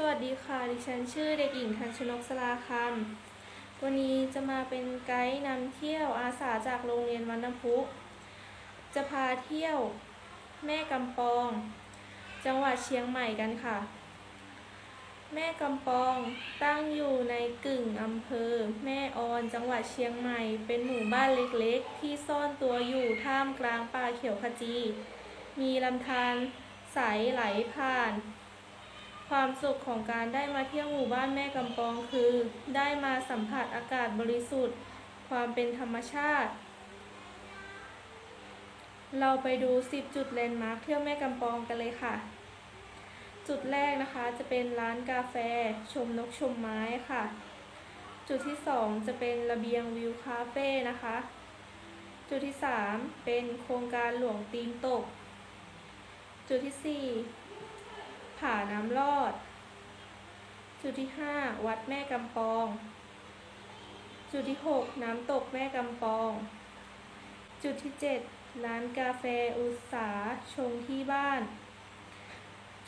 สวัสดีค่ะ ดิฉันชื่อเด็กหญิงทันชนกสลาคำวันนี้จะมาเป็นไกด์นำเที่ยวอาสาจากโรงเรียนวันน้ำพุ จะพาเที่ยวแม่กำปอง จังหวัดเชียงใหม่กันค่ะ แม่กำปองตั้งอยู่ในกึ่งอำเภอ แม่ออนจังหวัดเชียงใหม่ เป็นหมู่บ้านเล็กๆ ที่ซ่อนตัวอยู่ท่ามกลางป่าเขียวขจี มีลำธารใสไหลผ่าน ความสุขของการได้มาเที่ยวหมู่บ้านแม่กำปองคือ ได้มาสัมผัสอากาศบริสุทธิ์ ความเป็นธรรมชาติ เราไปดู 10 จุดแลนด์มาร์คเที่ยวแม่กำปองกันเลยค่ะ จุดแรกนะคะจะเป็นร้านกาแฟ ชมนกชมไม้ค่ะ จุดที่ 2 จะเป็นระเบียงวิวคาเฟ่นะคะ จุดที่ 3 เป็นโครงการหลวงตีนตก จุดที่ 4 ผาน้ำรอด จุดที่ 5 วัดแม่กำปอง จุดที่ 6 น้ำตกแม่กำปอง จุดที่ 7 ร้านกาแฟอุตสาชงที่บ้าน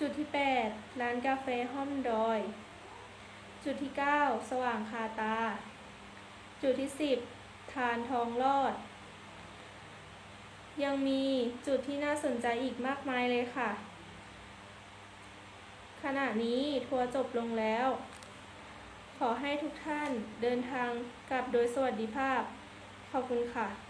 จุดที่ 8 ร้านกาแฟห้อมดอย จุดที่ 9 สว่างคาตา จุดที่ 10 ทานทองรอด ยังมีจุดที่น่าสนใจอีกมากมายเลยค่ะ ขณะนี้ทัวร์จบลงแล้ว ขอให้ทุกท่านเดินทางกลับโดยสวัสดิภาพ ขอบคุณค่ะ